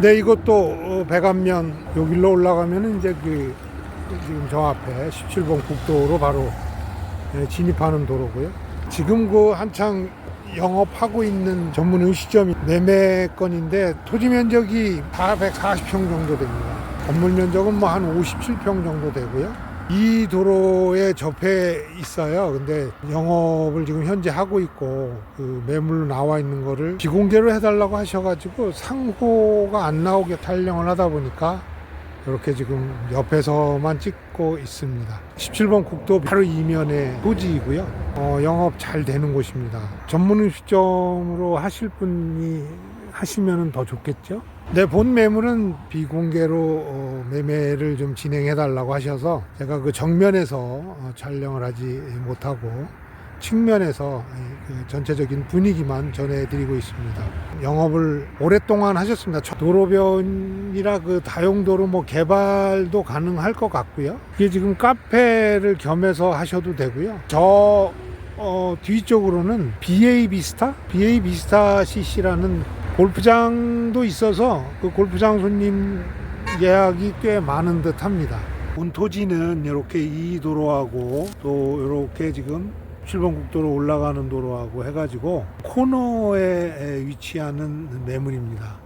네, 이것도 어, 백안면 여기로 올라가면은 이제 그 지금 저 앞에 17번 국도로 바로 예, 진입하는 도로고요. 지금 그 한창 영업하고 있는 전문 음식점이 매매건인데 토지 면적이 440평 정도 됩니다. 건물 면적은 뭐 한 57평 정도 되고요. 이 도로에 접해 있어요. 근데 영업을 지금 현재 하고 있고 그 매물로 나와 있는 거를 비공개로 해달라고 하셔가지고 상호가 안 나오게 탈령을 하다 보니까 이렇게 지금 옆에서만 찍고 있습니다. 17번 국도 바로 이면에 토지이고요. 어, 영업 잘 되는 곳입니다. 전문 음식점으로 하실 분이 하시면 더 좋겠죠. 네, 본 매물은 비공개로 어, 매매를 좀 진행해 달라고 하셔서 제가 그 정면에서 어, 촬영을 하지 못하고 측면에서 이, 그 전체적인 분위기만 전해드리고 있습니다. 영업을 오랫동안 하셨습니다. 저- 도로변이라 그 다용도로 뭐 개발도 가능할 것 같고요. 이게 지금 카페를 겸해서 하셔도 되고요. 저 어, 뒤쪽으로는 BA 비스타, BA 비스타 CC라는 골프장도 있어서 그 골프장 손님 예약이 꽤 많은 듯 합니다. 본 토지는 이렇게 이 도로하고 또 이렇게 지금 7번 국도로 올라가는 도로하고 해가지고 코너에 위치하는 매물입니다.